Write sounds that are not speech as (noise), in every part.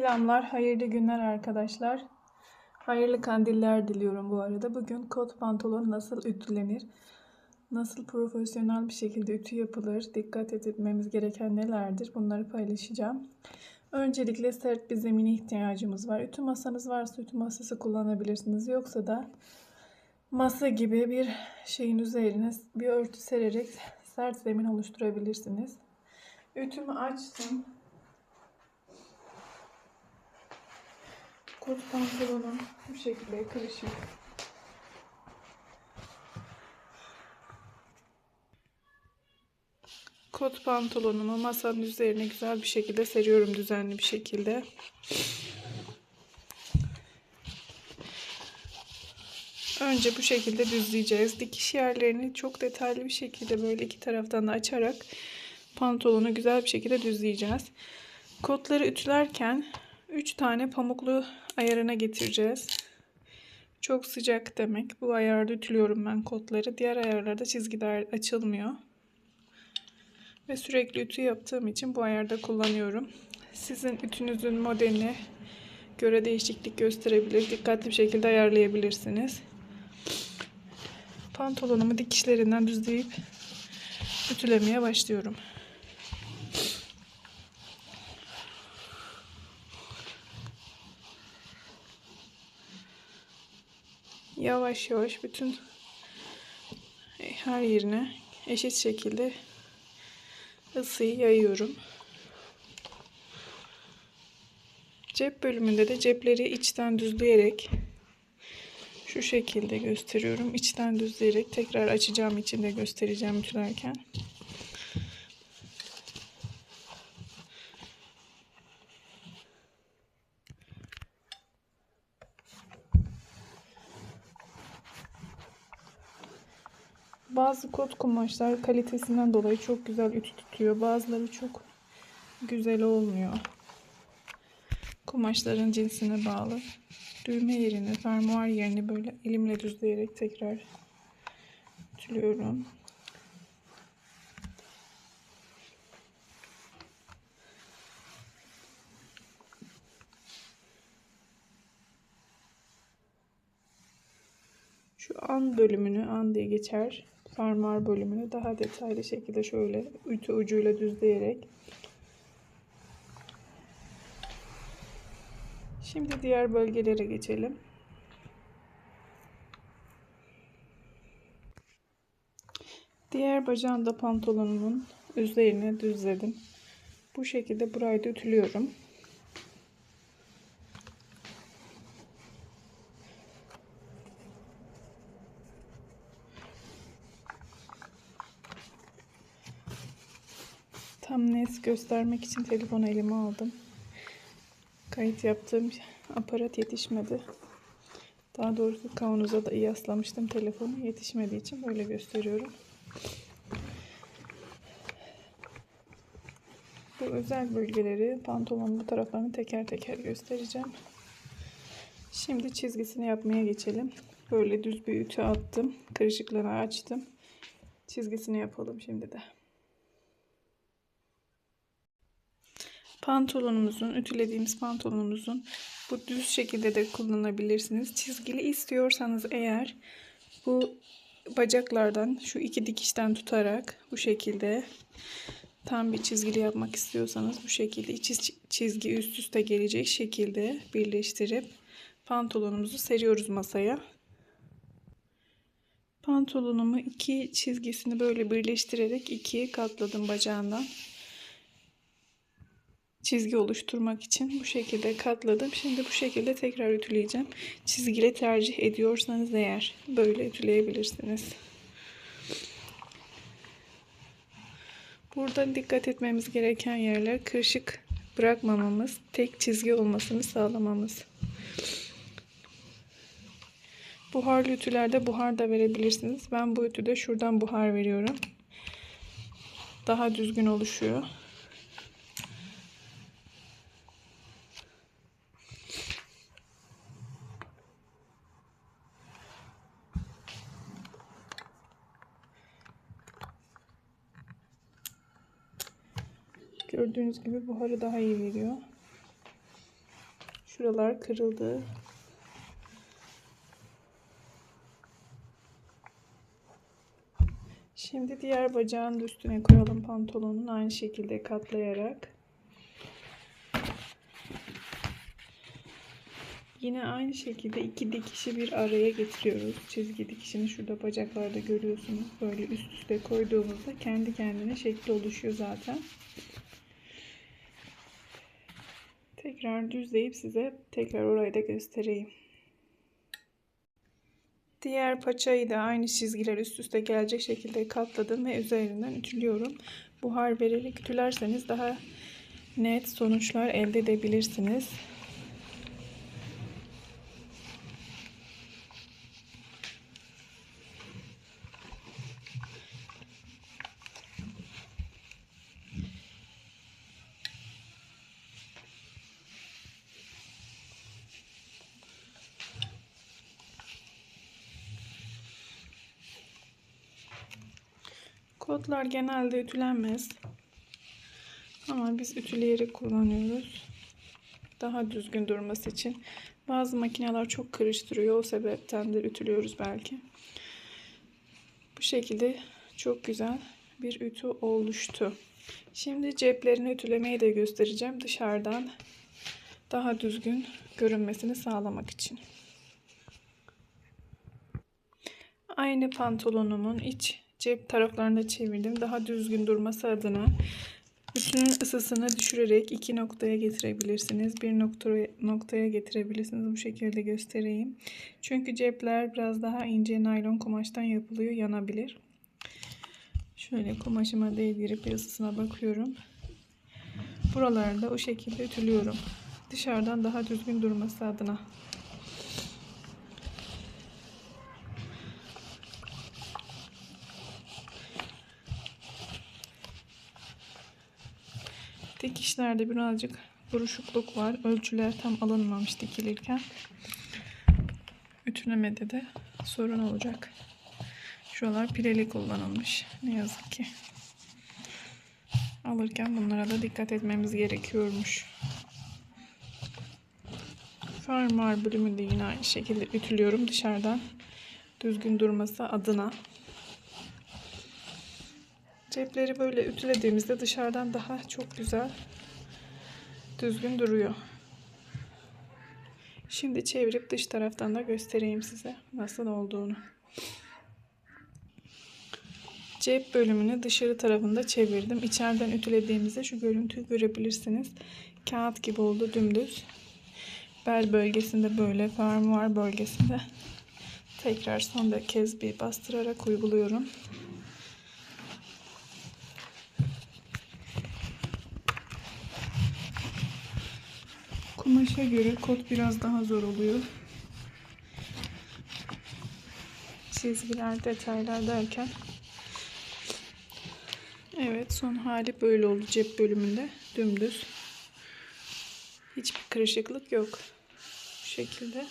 Selamlar, hayırlı günler arkadaşlar. Hayırlı kandiller diliyorum bu arada. Bugün kot pantolon nasıl ütülenir? Nasıl profesyonel bir şekilde ütü yapılır? Dikkat etmemiz gereken nelerdir? Bunları paylaşacağım. Öncelikle sert bir zemine ihtiyacımız var. Ütü masanız varsa ütü masası kullanabilirsiniz. Yoksa da masa gibi bir şeyin üzerine bir örtü sererek sert zemin oluşturabilirsiniz. Ütümü açtım. Kot pantolonum bu şekilde kırışık. Kot pantolonumu masanın üzerine güzel bir şekilde seriyorum düzenli bir şekilde. Önce bu şekilde düzleyeceğiz. Dikiş yerlerini çok detaylı bir şekilde böyle iki taraftan da açarak pantolonu güzel bir şekilde düzleyeceğiz. Kotları ütülerken 3 tane pamuklu ayarına getireceğiz. Çok sıcak demek. Bu ayarda ütülüyorum ben kotları. Diğer ayarlarda çizgiler açılmıyor. Ve sürekli ütü yaptığım için bu ayarda kullanıyorum. Sizin ütünüzün modeline göre değişiklik gösterebilir. Dikkatli bir şekilde ayarlayabilirsiniz. Pantolonumu dikişlerinden düzleyip ütülemeye başlıyorum. Yavaş yavaş bütün her yerine eşit şekilde ısıyı yayıyorum. Cep bölümünde de cepleri içten düzleyerek şu şekilde gösteriyorum. İçten düzleyerek tekrar açacağım için de göstereceğim ütülerken. Bazı kot kumaşlar kalitesinden dolayı çok güzel ütü tutuyor. Bazıları çok güzel olmuyor. Kumaşların cinsine bağlı. Düğme yerini, fermuar yerini böyle elimle düzleyerek tekrar ütülüyorum. Şu an bölümünü an diye geçer. Fermuar bölümünü daha detaylı şekilde şöyle ütü ucuyla düzleyerek Şimdi diğer bölgelere geçelim. Diğer bacağını da pantolonumun üzerine düzledim. Bu şekilde burayı da ütülüyorum. Tam net göstermek için telefonu elime aldım. Kayıt yaptığım aparat yetişmedi. Daha doğrusu kavanoza da iyi aslamıştım telefonu. Yetişmediği için böyle gösteriyorum. Bu özel bölgeleri pantolonun bu taraflarını teker teker göstereceğim. Şimdi çizgisini yapmaya geçelim. Böyle düz bir ütü attım. Kırışıklarını açtım. Çizgisini yapalım şimdi de. Pantolonumuzun, ütülediğimiz pantolonumuzun bu düz şekilde de kullanabilirsiniz. Çizgili istiyorsanız eğer bu bacaklardan şu iki dikişten tutarak bu şekilde tam bir çizgili yapmak istiyorsanız bu şekilde iki çizgi üst üste gelecek şekilde birleştirip pantolonumuzu seriyoruz masaya. Pantolonumu iki çizgisini böyle birleştirerek ikiye katladım bacağından çizgi oluşturmak için bu şekilde katladım. Şimdi bu şekilde tekrar ütüleyeceğim. Çizgili tercih ediyorsanız eğer böyle ütüleyebilirsiniz. Burada dikkat etmemiz gereken yerler kırışık bırakmamamız, tek çizgi olmasını sağlamamız. Buharlı ütülerde buhar da verebilirsiniz. Ben bu ütüde şuradan buhar veriyorum. Daha düzgün oluşuyor. Gördüğünüz gibi buharı daha iyi veriyor. Şuralar kırıldı. Şimdi diğer bacağın üstüne koyalım pantolonun aynı şekilde katlayarak. Yine aynı şekilde iki dikişi bir araya getiriyoruz. Çizgi dikişini şurada bacaklarda görüyorsunuz. Böyle üst üste koyduğumuzda kendi kendine şekli oluşuyor zaten. Tekrar düzleyip size tekrar orayı da göstereyim. Diğer paçayı da aynı çizgiler üst üste gelecek şekilde katladım ve üzerinden ütülüyorum. Buhar vererek ütülerseniz daha net sonuçlar elde edebilirsiniz. Kotlar genelde ütülenmez. Ama biz ütüleyerek kullanıyoruz. Daha düzgün durması için. Bazı makineler çok karıştırıyor. O sebepten de ütülüyoruz belki. Bu şekilde çok güzel bir ütü oluştu. Şimdi ceplerini ütülemeyi de göstereceğim. Dışarıdan daha düzgün görünmesini sağlamak için. Aynı pantolonumun iç cep taraflarını çevirdim. Daha düzgün durması adına bütünün ısısını düşürerek iki noktaya getirebilirsiniz. Bir noktaya, getirebilirsiniz. Bu şekilde göstereyim. Çünkü cepler biraz daha ince naylon kumaştan yapılıyor. Yanabilir. Şöyle kumaşıma değdirip ısısına bakıyorum. Buralarda o şekilde ütülüyorum. Dışarıdan daha düzgün durması adına. Dikişlerde birazcık buruşukluk var. Ölçüler tam alınmamış dikilirken. Ütülemede de sorun olacak. Şuralar pireli kullanılmış. Ne yazık ki. Alırken bunlara da dikkat etmemiz gerekiyormuş. Fermuar bölümü de yine aynı şekilde ütülüyorum dışarıdan. Düzgün durması adına. Cepleri böyle ütülediğimizde dışarıdan daha çok güzel düzgün duruyor. Şimdi çevirip dış taraftan da göstereyim size nasıl olduğunu. Cep bölümünü dışarı tarafında çevirdim. İçeriden ütülediğimizde şu görüntüyü görebilirsiniz. Kağıt gibi oldu dümdüz. Bel bölgesinde böyle, fermuar bölgesinde tekrar son bir kez bir bastırarak uyguluyorum. Kumaşa göre kot biraz daha zor oluyor. Çizgiler, detaylar derken. Evet son hali böyle oldu cep bölümünde. Dümdüz. Hiçbir kırışıklık yok. Bu şekilde.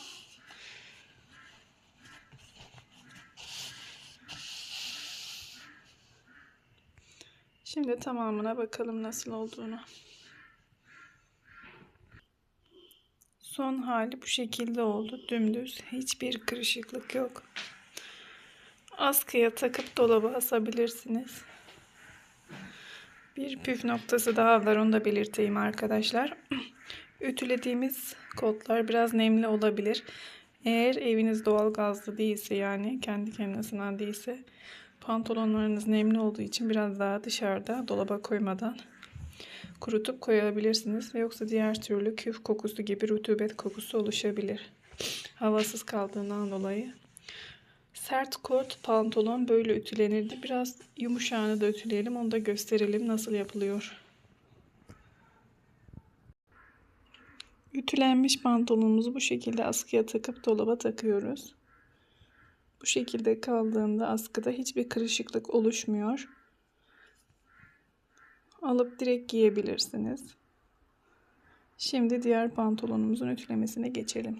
Şimdi tamamına bakalım nasıl olduğunu. Son hali bu şekilde oldu. Dümdüz. Hiçbir kırışıklık yok. Askıya takıp dolaba asabilirsiniz. Bir püf noktası daha var. Onu da belirteyim arkadaşlar. (clears throat) Ütülediğimiz kotlar biraz nemli olabilir. Eğer eviniz doğal gazlı değilse yani kendi kendine ısınan değilse pantolonlarınız nemli olduğu için biraz daha dışarıda dolaba koymadan kurutup koyabilirsiniz. Yoksa diğer türlü küf kokusu gibi rutubet kokusu oluşabilir. Havasız kaldığından dolayı. Sert kot pantolon böyle ütülenirdi. Biraz yumuşağını da ütüleyelim. Onu da gösterelim nasıl yapılıyor. Ütülenmiş pantolonumuzu bu şekilde askıya takıp dolaba takıyoruz. Bu şekilde kaldığında askıda hiçbir kırışıklık oluşmuyor alıp direkt giyebilirsiniz. Şimdi diğer pantolonumuzun ütülemesine geçelim.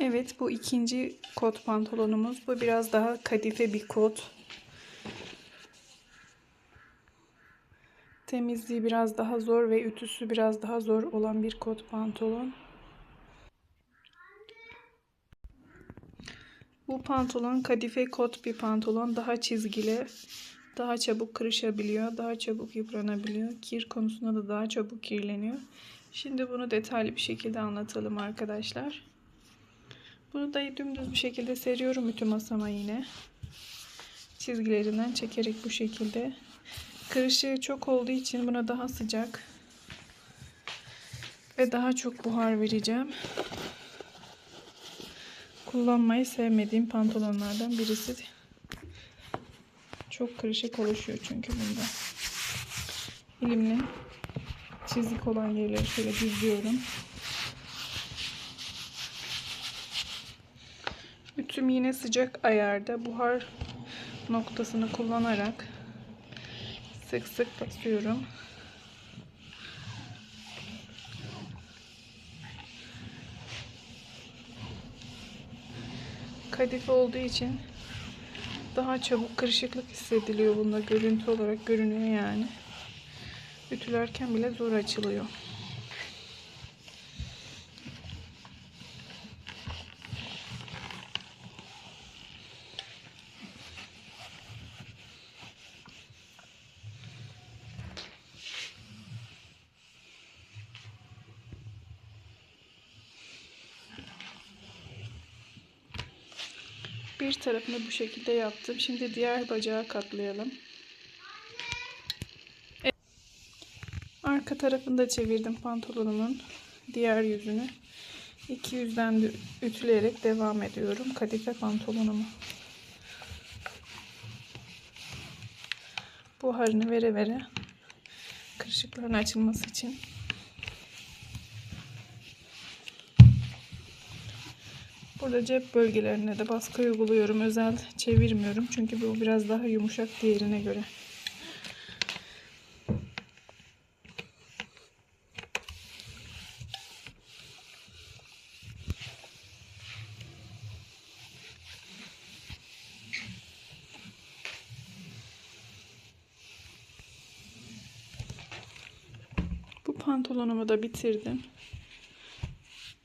Evet bu ikinci kot pantolonumuz. Bu biraz daha kadife bir kot. temizliği biraz daha zor ve ütüsü biraz daha zor olan bir kot pantolon. Bu pantolon kadife kot bir pantolon. Daha çizgili, daha çabuk kırışabiliyor, daha çabuk yıpranabiliyor. Kir konusunda da daha çabuk kirleniyor. Şimdi bunu detaylı bir şekilde anlatalım arkadaşlar. Bunu da dümdüz bir şekilde seriyorum ütü masama yine. Çizgilerinden çekerek bu şekilde. Kırışığı çok olduğu için buna daha sıcak ve daha çok buhar vereceğim. Kullanmayı sevmediğim pantolonlardan birisi. Çok kırışık oluşuyor çünkü bunda. Elimle çizik olan yerleri şöyle düzlüyorum. Ütüm yine sıcak ayarda buhar noktasını kullanarak sık sık basıyorum. Kadife olduğu için daha çabuk kırışıklık hissediliyor bunda görüntü olarak görünüyor yani. Ütülerken bile zor açılıyor. Bir tarafını bu şekilde yaptım. Şimdi diğer bacağı katlayalım. Arka tarafını da çevirdim pantolonumun diğer yüzünü. İki yüzden de ütüleyerek devam ediyorum kadife pantolonumu. Buharını vere vere kırışıkların açılması için Burada cep bölgelerine de baskı uyguluyorum. Özel çevirmiyorum. Çünkü bu biraz daha yumuşak diğerine göre. Bu pantolonumu da bitirdim.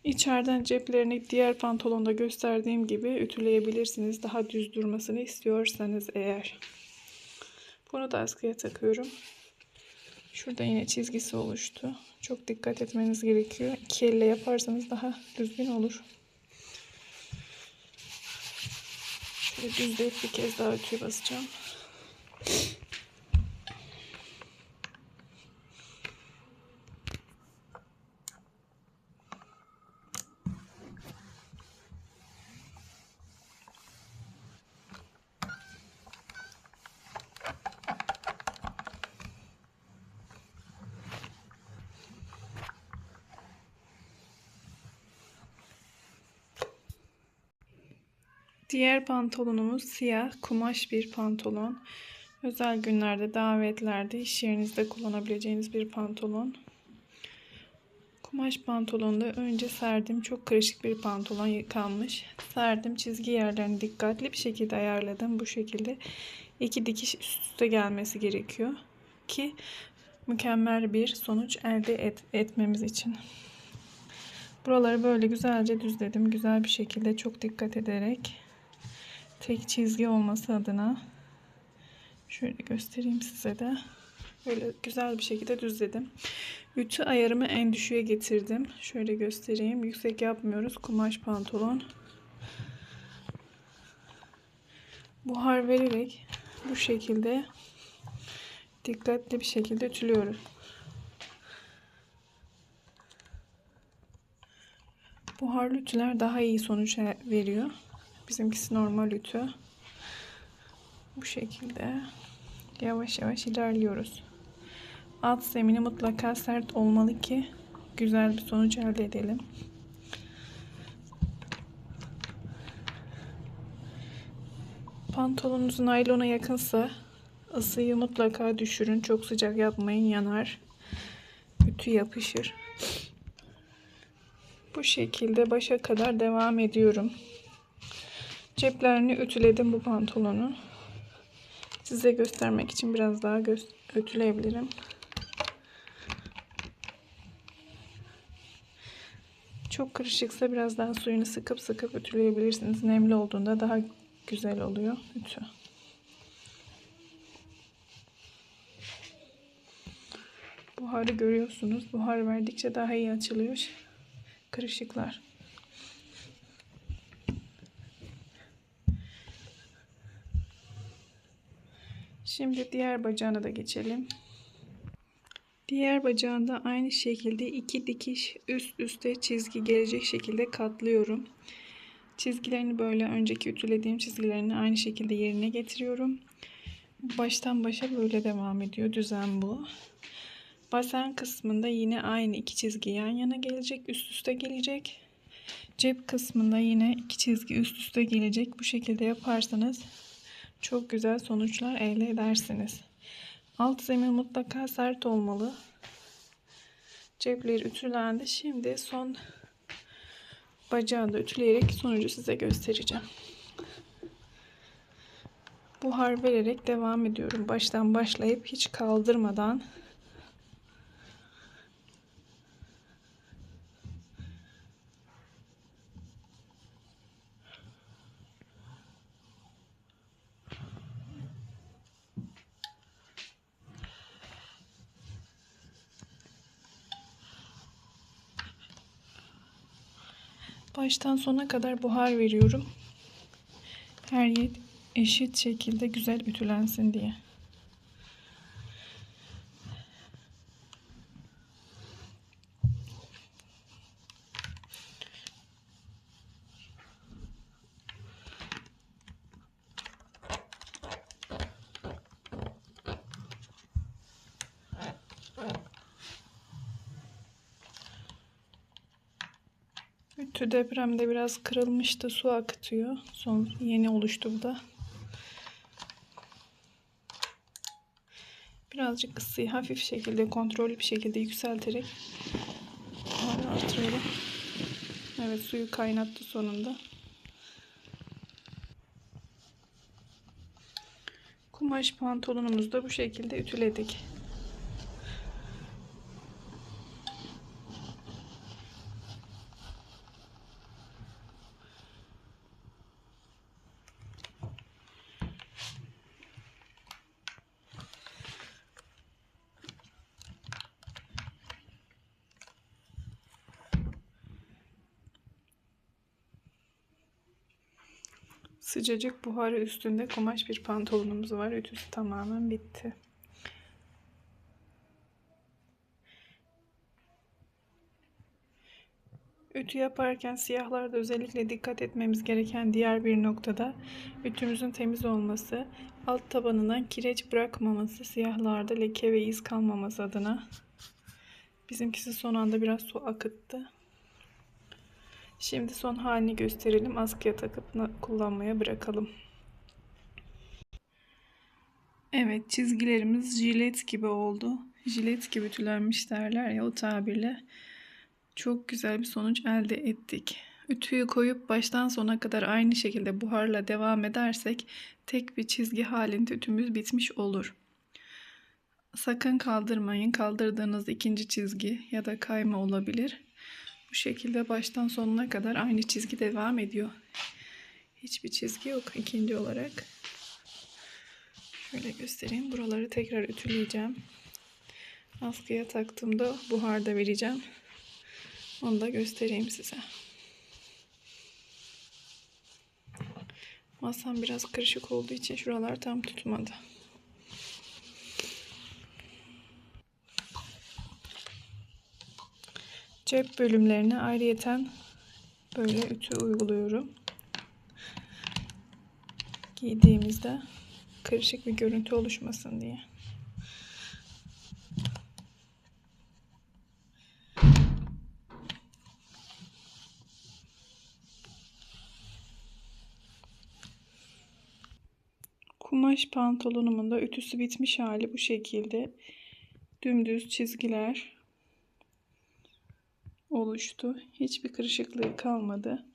İçeriden ceplerini diğer pantolonda gösterdiğim gibi ütüleyebilirsiniz. Daha düz durmasını istiyorsanız eğer. Bunu da askıya takıyorum. Şurada yine çizgisi oluştu. Çok dikkat etmeniz gerekiyor. İki elle yaparsanız daha düzgün olur. Şöyle düzleyip bir kez daha ütüye basacağım. Diğer pantolonumuz siyah kumaş bir pantolon. Özel günlerde, davetlerde, iş yerinizde kullanabileceğiniz bir pantolon. Kumaş pantolonda önce serdim. Çok karışık bir pantolon yıkanmış. Serdim. Çizgi yerlerini dikkatli bir şekilde ayarladım. Bu şekilde iki dikiş üst üste gelmesi gerekiyor. Ki mükemmel bir sonuç elde et, etmemiz için. Buraları böyle güzelce düzledim. Güzel bir şekilde çok dikkat ederek tek çizgi olması adına şöyle göstereyim size de. Böyle güzel bir şekilde düzledim. Ütü ayarımı en düşüğe getirdim. Şöyle göstereyim. Yüksek yapmıyoruz. Kumaş pantolon. Buhar vererek bu şekilde dikkatli bir şekilde ütülüyoruz. Buharlı ütüler daha iyi sonuç veriyor. Bizimkisi normal ütü. Bu şekilde yavaş yavaş ilerliyoruz. Alt zemini mutlaka sert olmalı ki güzel bir sonuç elde edelim. Pantolonunuz naylona yakınsa ısıyı mutlaka düşürün. Çok sıcak yapmayın yanar. Ütü yapışır. Bu şekilde başa kadar devam ediyorum. Ceplerini ütüledim bu pantolonu. Size göstermek için biraz daha ütüleyebilirim. Çok kırışıksa biraz daha suyunu sıkıp sıkıp ütüleyebilirsiniz. Nemli olduğunda daha güzel oluyor ütü. Buharı görüyorsunuz. Buhar verdikçe daha iyi açılıyor kırışıklar. Şimdi diğer bacağına da geçelim. Diğer bacağında aynı şekilde iki dikiş üst üste çizgi gelecek şekilde katlıyorum. Çizgilerini böyle önceki ütülediğim çizgilerini aynı şekilde yerine getiriyorum. Baştan başa böyle devam ediyor. Düzen bu. Basen kısmında yine aynı iki çizgi yan yana gelecek. Üst üste gelecek. Cep kısmında yine iki çizgi üst üste gelecek. Bu şekilde yaparsanız çok güzel sonuçlar elde edersiniz. Alt zemin mutlaka sert olmalı. Cepleri ütülendi. Şimdi son bacağı da ütüleyerek sonucu size göstereceğim. Buhar vererek devam ediyorum. Baştan başlayıp hiç kaldırmadan Baştan sona kadar buhar veriyorum. Her yer eşit şekilde güzel ütülensin diye. Depremde biraz kırılmıştı. Su akıtıyor. Son yeni oluştu bu da. Birazcık ısıyı hafif şekilde kontrollü bir şekilde yükselterek artırıyorum. Evet suyu kaynattı sonunda. Kumaş pantolonumuzu da bu şekilde ütüledik. Sıcacık buharı üstünde kumaş bir pantolonumuz var. Ütüsü tamamen bitti. Ütü yaparken siyahlarda özellikle dikkat etmemiz gereken diğer bir noktada ütümüzün temiz olması, alt tabanından kireç bırakmaması, siyahlarda leke ve iz kalmaması adına. Bizimkisi son anda biraz su akıttı. Şimdi son halini gösterelim. Askıya takıp kullanmaya bırakalım. Evet çizgilerimiz jilet gibi oldu. Jilet gibi tülenmiş derler ya o tabirle. Çok güzel bir sonuç elde ettik. Ütüyü koyup baştan sona kadar aynı şekilde buharla devam edersek tek bir çizgi halinde ütümüz bitmiş olur. Sakın kaldırmayın. Kaldırdığınız ikinci çizgi ya da kayma olabilir. Bu şekilde baştan sonuna kadar aynı çizgi devam ediyor. Hiçbir çizgi yok ikinci olarak. Şöyle göstereyim. Buraları tekrar ütüleyeceğim. Askıya taktığımda buharda vereceğim. Onu da göstereyim size. Masam biraz karışık olduğu için şuralar tam tutmadı. Cep bölümlerine ayrıyeten böyle ütü uyguluyorum. Giydiğimizde karışık bir görüntü oluşmasın diye. Kumaş pantolonumun da ütüsü bitmiş hali bu şekilde. Dümdüz çizgiler oluştu. Hiçbir kırışıklığı kalmadı.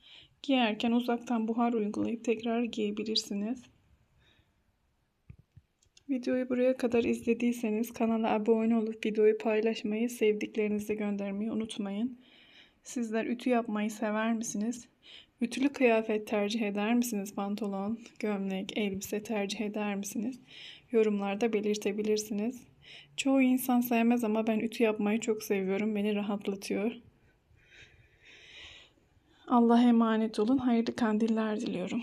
Giyerken uzaktan buhar uygulayıp tekrar giyebilirsiniz. Videoyu buraya kadar izlediyseniz kanala abone olup videoyu paylaşmayı, sevdiklerinize göndermeyi unutmayın. Sizler ütü yapmayı sever misiniz? Ütülü kıyafet tercih eder misiniz? Pantolon, gömlek, elbise tercih eder misiniz? Yorumlarda belirtebilirsiniz. Çoğu insan sevmez ama ben ütü yapmayı çok seviyorum. Beni rahatlatıyor. Allah'a emanet olun. Hayırlı kandiller diliyorum.